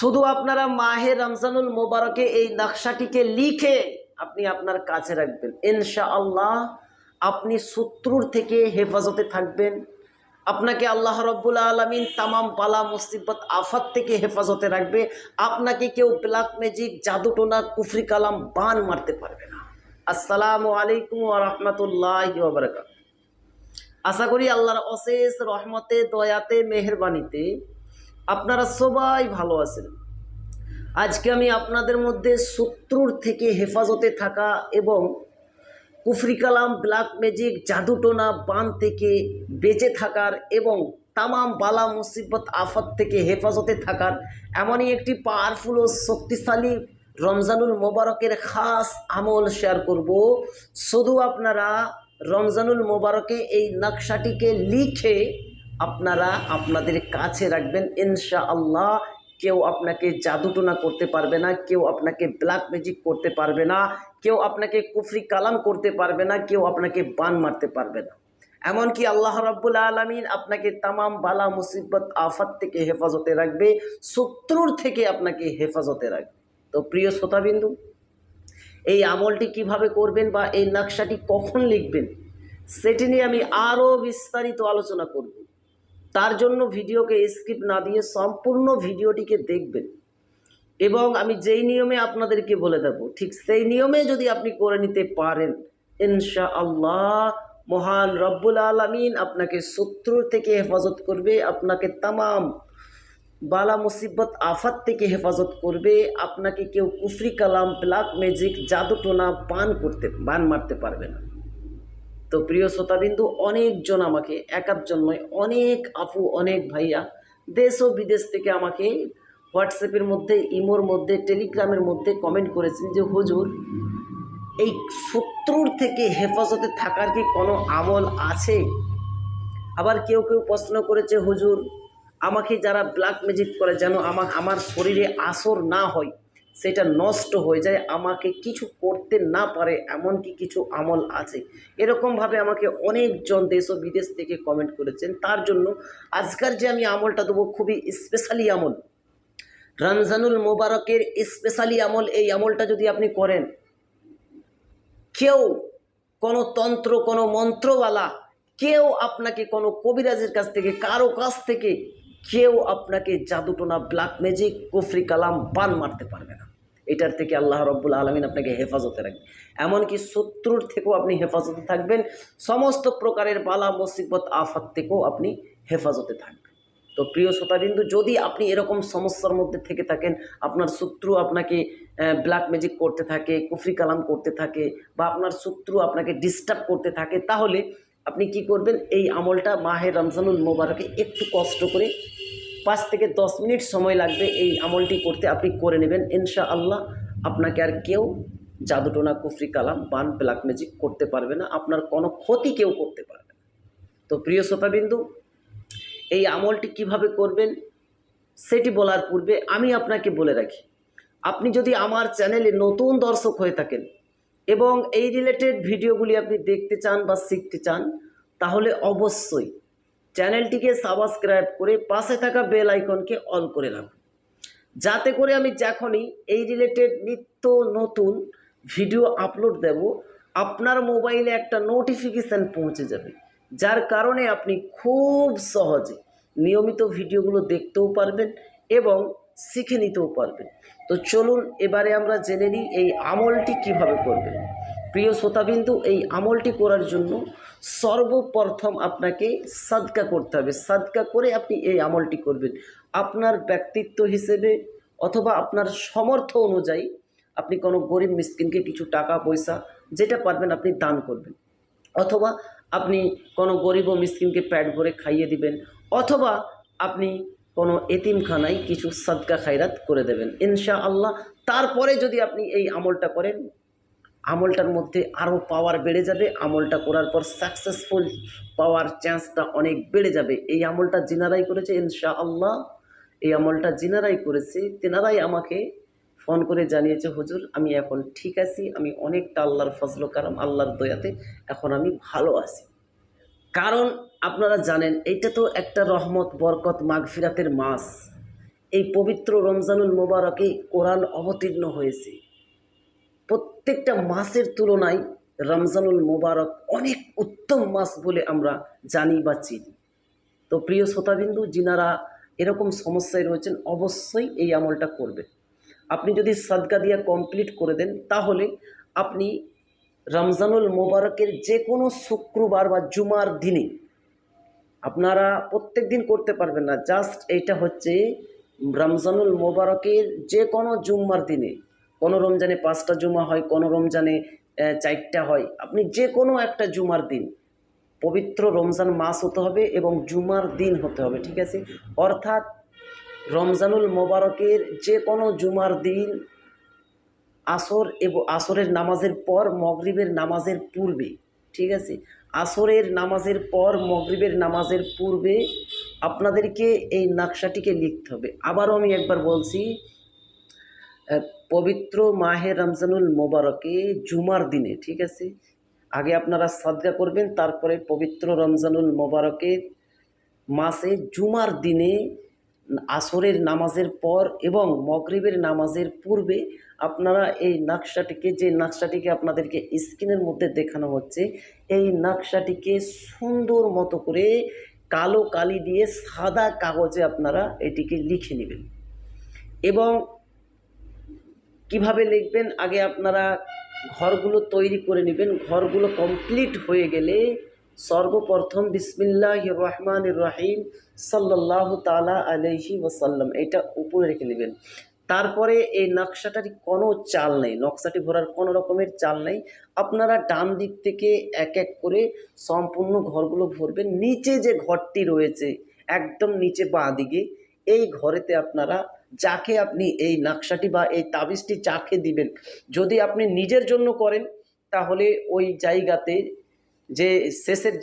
শুধু আপনারা মাহে রমজানুল মোবারকে এই নকশাটিকে লিখে আপনি আপনার কাছে রাখবেন। ইনশা আল্লাহ আপনি শত্রুর থেকে হেফাজতে থাকবেন। আপনাকে আল্লাহ রব্বুল আলমিন তামাম বালা মুসিবত, আফাত থেকে হেফাজতে রাখবে। আপনাকে কেউ ব্ল্যাক ম্যাজিক জাদুটোনা, কুফরি কালাম, বান মারতে পারবে না। আসসালামু আলাইকুম রহমতুল্লাহ আশা করি আল্লাহর অশেষ রহমতে, দয়াতে, মেহরবানিতে আপনারা সবাই ভালো আছেন। আজকে আমি আপনাদের মধ্যে শত্রুর থেকে হেফাজতে থাকা এবং কুফরি কালাম, ব্ল্যাক ম্যাজিক, জাদুটোনা, বান থেকে বেঁচে থাকার এবং তামাম বালা মুসিবত, আফত থেকে হেফাজতে থাকার এমনই একটি পাওয়ারফুল ও শক্তিশালী রমজানুল মোবারকের খাস আমল শেয়ার করব। শুধু আপনারা রমজানুল মোবারকে এই নকশাটিকে লিখে আপনারা আপনাদের কাছে রাখবেন। ইনশা আল্লাহ কেউ আপনাকে জাদুটোনা করতে পারবে না, কেউ আপনাকে ব্ল্যাক ম্যাজিক করতে পারবে না, কেউ আপনাকে কুফরি কালাম করতে পারবে না, কেউ আপনাকে বান মারতে পারবে না। এমনকি আল্লাহ রাব্বুল আলমিন আপনাকে তামাম বালা, মুসিবত, আফাত থেকে হেফাজতে রাখবে, শত্রুর থেকে আপনাকে হেফাজতে রাখবে। তো প্রিয় শ্রোতাবিন্দু, এই আমলটি কীভাবে করবেন বা এই নকশাটি কখন লিখবেন, সেটি নিয়ে আমি আরও বিস্তারিত আলোচনা করব। তার জন্য ভিডিওকে স্কিপ না দিয়ে সম্পূর্ণ ভিডিওটিকে দেখবেন। এবং আমি যেই নিয়মে আপনাদেরকে বলে দেব, ঠিক সেই নিয়মে যদি আপনি করে নিতে পারেন ইনশা আল্লাহ মহান রব্বুল আলমিন আপনাকে শত্রুর থেকে হেফাজত করবে, আপনাকে তামাম বালা মুসিবত আফাত থেকে হেফাজত করবে, আপনাকে কেউ কুফরি কালাম, ব্ল্যাক ম্যাজিক, জাদুটোনা পান করতে বান মারতে পারবে না। তো প্রিয় শ্রোতাবিন্দু, অনেকজন আমাকে একাধজন নয়, অনেক আপু, অনেক ভাইয়া দেশ ও বিদেশ থেকে আমাকে হোয়াটসঅ্যাপের মধ্যে, ইমোর মধ্যে টেলিগ্রামের মধ্যে কমেন্ট করেছেন যে, হুজুর, এই শত্রুর থেকে হেফাজতে থাকার কি কোনো আমল আছে? আবার কেউ কেউ প্রশ্ন করেছে, হুজুর, আমাকে যারা ব্ল্যাক ম্যাজিক করে যেন আমার আমার শরীরে আসর না হয় সেটা নষ্ট হয়ে যায়, আমাকে কিছু করতে না পারে এমন কি কিছু আমল আছে। এরকমভাবে আমাকে অনেকজন দেশ ও বিদেশ থেকে কমেন্ট করেছেন। তার জন্য আজকাল যে আমি আমলটা দেবো খুবই স্পেশালি আমল। রমজানুল মোবারকের স্পেশালি আমল, এই আমলটা যদি আপনি করেন, কেউ কোনো তন্ত্র, কোনো মন্ত্রওয়ালা, কেউ আপনাকে কোনো কবিরাজের কাছ থেকে, কারও কাছ থেকে কেউ আপনাকে জাদুটোনা ব্ল্যাক ম্যাজিক কুফরি কালাম, বান মারতে পারবে না। এটার থেকে আল্লাহ রব্বুল আলমিন আপনাকে হেফাজতে রাখবে। এমনকি শত্রুর থেকেও আপনি হেফাজতে থাকবেন। সমস্ত প্রকারের বালা, মুসিবত, আফাত থেকেও আপনি হেফাজতে থাকবেন। তো প্রিয় শ্রোতাবিন্দু, যদি আপনি এরকম সমস্যার মধ্যে থেকে থাকেন, আপনার শত্রু আপনাকে ব্ল্যাক ম্যাজিক করতে থাকে, কুফরি কালাম করতে থাকে, বা আপনার শত্রু আপনাকে ডিস্টার্ব করতে থাকে, তাহলে আপনি কি করবেন? এই আমলটা মাহে রমজানুল মোবারকে একটু কষ্ট করে পাঁচ থেকে দশ মিনিট সময় লাগবে এই আমলটি করতে আপনি করে নেবেন। ইনশা আল্লাহ আপনাকে আর কেউ জাদুটোনা, কুফরি, কালাম, বান, ব্ল্যাক ম্যাজিক করতে পারবে না। আপনার কোনো ক্ষতি কেউ করতে পারবে না। তো প্রিয় শ্রোতাবিন্দু, এই আমলটি কীভাবে করবেন সেটি বলার পূর্বে আমি আপনাকে বলে রাখি। আপনি যদি আমার চ্যানেলে নতুন দর্শক হয়ে থাকেন এবং এই রিলেটেড ভিডিওগুলি আপনি দেখতে চান বা শিখতে চান, তাহলে অবশ্যই চ্যানেলটিকে সাবস্ক্রাইব করে পাশে থাকা বেল আইকনকে অন করে রাখুন। যাতে করে আমি যখনই এই রিলেটেড নিত্য নতুন ভিডিও আপলোড দেব, আপনার মোবাইলে একটা নোটিফিকেশান পৌঁছে যাবে, যার কারণে আপনি খুব সহজে নিয়মিত ভিডিওগুলো দেখতেও পারবেন এবং শিখে নিতেও পারবেন। তো চলুন এবারে আমরা জেনে নিই এই আমলটি কীভাবে করবেন। প্রিয় শ্রোতাবিন্দু, এই আমলটি করার জন্য সর্বপ্রথম আপনাকে সাদকা করতে হবে। সাদকা করে আপনি এই আমলটি করবেন। আপনার ব্যক্তিত্ব হিসেবে অথবা আপনার সমর্থ অনুযায়ী আপনি কোনো গরিব মিসকিনকে কিছু টাকা, পয়সা যেটা পারবেন আপনি দান করবেন। অথবা আপনি কোনো গরিব ও মিসকিনকে প্যাট ভরে খাইয়ে দিবেন। অথবা আপনি কোনো এতিমখানায় কিছু সাদকা খায়রাত করে দেবেন। ইনশা আল্লাহ তারপরে যদি আপনি এই আমলটা করেন, আমলটার মধ্যে আরও পাওয়ার বেড়ে যাবে। আমলটা করার পর সাকসেসফুল পাওয়ার চান্সটা অনেক বেড়ে যাবে। এই আমলটা জিনারাই করেছে ইনশা আল্লাহ এই আমলটা জিনারাই করেছে, তেনারাই আমাকে ফোন করে জানিয়েছে, হুজুর, আমি এখন ঠিক আছি, আমি অনেকটা আল্লাহর ফজল কারাম আল্লাহর দয়াতে এখন আমি ভালো আছি। কারণ আপনারা জানেন, এইটা তো একটা রহমত, বরকত, মাগফিরাতের মাস। এই পবিত্র রমজানুল মোবারকে কোরআন অবতীর্ণ হয়েছে। প্রত্যেকটা মাসের তুলনায় রমজানুল মোবারক অনেক উত্তম মাস বলে আমরা জানি বা চিনি। তো প্রিয় শ্রোতাবিন্দু, যিনারা এরকম সমস্যায় রয়েছেন, অবশ্যই এই আমলটা করবেন। আপনি যদি সাদকা দিয়া কমপ্লিট করে দেন, তাহলে আপনি রমজানুল মোবারকের যে কোনো শুক্রবার বা জুমার দিনে আপনারা প্রত্যেক দিন করতে পারবেন না। জাস্ট এইটা হচ্ছে রমজানুল মোবারকের যে কোনো জুম্মার দিনে। কোনো রমজানে পাঁচটা জুমা হয়, কোনো রমজানে চারটা হয়। আপনি যে কোনো একটা জুমার দিন, পবিত্র রমজান মাস হতে হবে এবং জুমার দিন হতে হবে, ঠিক আছে? অর্থাৎ রমজানুল মোবারকের যে কোনো জুমার দিন আসর এবং আসরের নামাজের পর মগরিবের নামাজের পূর্বে, ঠিক আছে? আসরের নামাজের পর মগরিবের নামাজের পূর্বে আপনাদেরকে এই নকশাটিকে লিখতে হবে। আবারও আমি একবার বলছি পবিত্র মাহে রমজানুল মোবারকে জুমার দিনে, ঠিক আছে? আগে আপনারা সাদগা করবেন, তারপরে পবিত্র রমজানুল মোবারকের মাসে জুমার দিনে আসরের নামাজের পর এবং মগরিবের নামাজের পূর্বে আপনারা এই নকশাটিকে, যে নকশাটিকে আপনাদেরকে স্ক্রিনের মধ্যে দেখানো হচ্ছে, এই নকশাটিকে সুন্দর মতো করে কালো কালি দিয়ে সাদা কাগজে আপনারা এটিকে লিখে নেবেন। এবং কীভাবে লিখবেন? আগে আপনারা ঘরগুলো তৈরি করে নেবেন। ঘরগুলো কমপ্লিট হয়ে গেলে সর্বপ্রথম বিসমিল্লাহ রহমান রহিম সাল্লাহ তালা আলহি ওসাল্লাম এটা উপরে রেখে নেবেন তারপরে এই নকশাটার কোনো চাল নেই। নকশাটি ভরার কোনো রকমের চাল নেই। আপনারা ডান দিক থেকে এক এক করে সম্পূর্ণ ঘরগুলো ভরবেন। নিচে যে ঘরটি রয়েছে, একদম নিচে বাঁ দিকে, এই ঘরেতে আপনারা যাকে আপনি এই নকশাটি বা এই তাবিজটি যাকে দিবেন, যদি আপনি নিজের জন্য করেন, তাহলে ওই জায়গাতে যে শেষের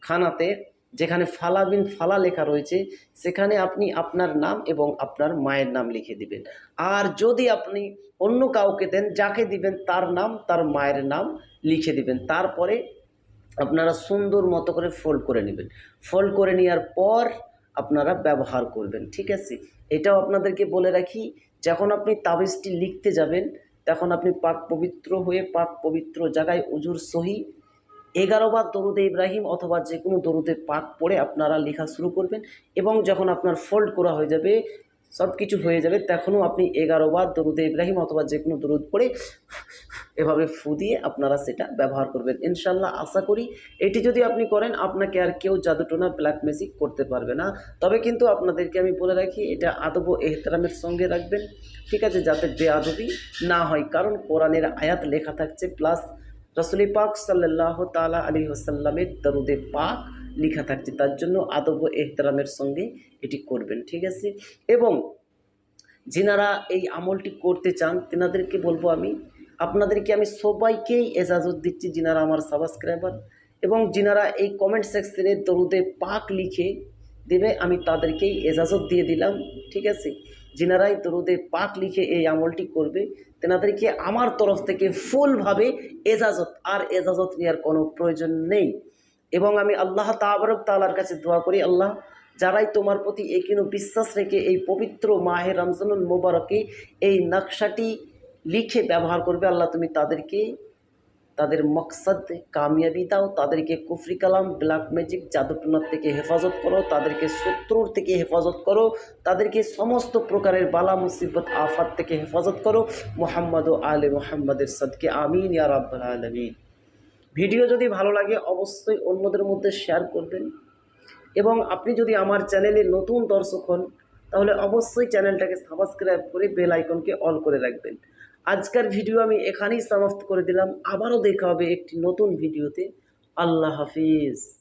খানাতে যেখানে ফালা বিন ফালা লেখা রয়েছে, সেখানে আপনি আপনার নাম এবং আপনার মায়ের নাম লিখে দিবেন। আর যদি আপনি অন্য কাউকে দেন, যাকে দিবেন, তার নাম, তার মায়ের নাম লিখে দিবেন। তারপরে আপনারা সুন্দর মতো করে ফোল্ড করে নেবেন। ফোল্ড করে নেওয়ার পর আপনারা ব্যবহার করবেন, ঠিক আছে? এটাও আপনাদেরকে বলে রাখি, যখন আপনি তাবিজটি লিখতে যাবেন, তখন আপনি পাক পবিত্র হয়ে পাক পবিত্র জায়গায় উজুর সহি বার দরুদে ইব্রাহিম অথবা যে কোনো দরুদে পাক পড়ে আপনারা লেখা শুরু করবেন এবং যখন আপনার ফোল্ড করা হয়ে যাবে সব কিছু হয়ে যাবে, তখনও আপনি বার দরুদে ইব্রাহিম অথবা যে কোনো দরুদ পড়ে এভাবে ফু দিয়ে আপনারা সেটা ব্যবহার করবেন। ইনশাল্লাহ আশা করি এটি যদি আপনি করেন, আপনাকে আর কেউ জাদুটোনা ব্ল্যাক ম্যাজিক করতে পারবে না। তবে কিন্তু আপনাদেরকে আমি বলে রাখি, এটা আদব এহতারামের সঙ্গে রাখবেন। ঠিক আছে, যাতে বেআদবি না হয়। কারণ কোরআনের আয়াত লেখা থাকছে প্লাস রসুল পাক সাল্লাহ তালা আলী ওসাল্লামের দরুদে পাক লেখা থাকছে। তার জন্য আদব এহতারামের সঙ্গে এটি করবেন, ঠিক আছে? এবং যিনারা এই আমলটি করতে চান, তেনাদেরকে বলব আমি, আপনাদেরকে আমি সবাইকেই এজাজত দিচ্ছি, যিনারা আমার সাবস্ক্রাইবার এবং যিনারা এই কমেন্ট সেকশনে দরুদে পাক লিখে দেবে, আমি তাদেরকেই এজাজত দিয়ে দিলাম, ঠিক আছে? যিনারাই দরুদে পাক লিখে এই আমলটি করবে, তেনাদেরকে আমার তরফ থেকে ফুলভাবে এজাজত, আর এজাজত নেওয়ার কোনো প্রয়োজন নেই। এবং আমি আল্লাহ তাবারক তালার কাছে দোয়া করি, আল্লাহ, যারাই তোমার প্রতি একিনো বিশ্বাস রেখে এই পবিত্র মাহে রমজানুল মোবারকে এই নকশাটি লিখে ব্যবহার করবে, আল্লাহ তুমি তাদেরকে তাদের মকসদ কামিয়াবি দাও, তাদেরকে কুফরি কালাম ব্ল্যাক ম্যাজিক জাদুটনার থেকে হেফাজত করো, তাদেরকে শত্রুর থেকে হেফাজত করো, তাদেরকে সমস্ত প্রকারের বালা মুসিবত আফাত থেকে হেফাজত করো। মোহাম্মদ ও আলে মোহাম্মদের সদকে আমিন, ইয়া রাব্বাল আলামিন। ভিডিও যদি ভালো লাগে অবশ্যই অন্যদের মধ্যে শেয়ার করবেন। এবং আপনি যদি আমার চ্যানেলে নতুন দর্শক হন, তাহলে অবশ্যই চ্যানেলটাকে সাবস্ক্রাইব করে বেল আইকনকে অল করে রাখবেন। আজকের ভিডিও আমি এখানেই সমাপ্ত করে দিলাম। আবারও দেখা হবে একটি নতুন ভিডিওতে। আল্লাহ হাফিজ।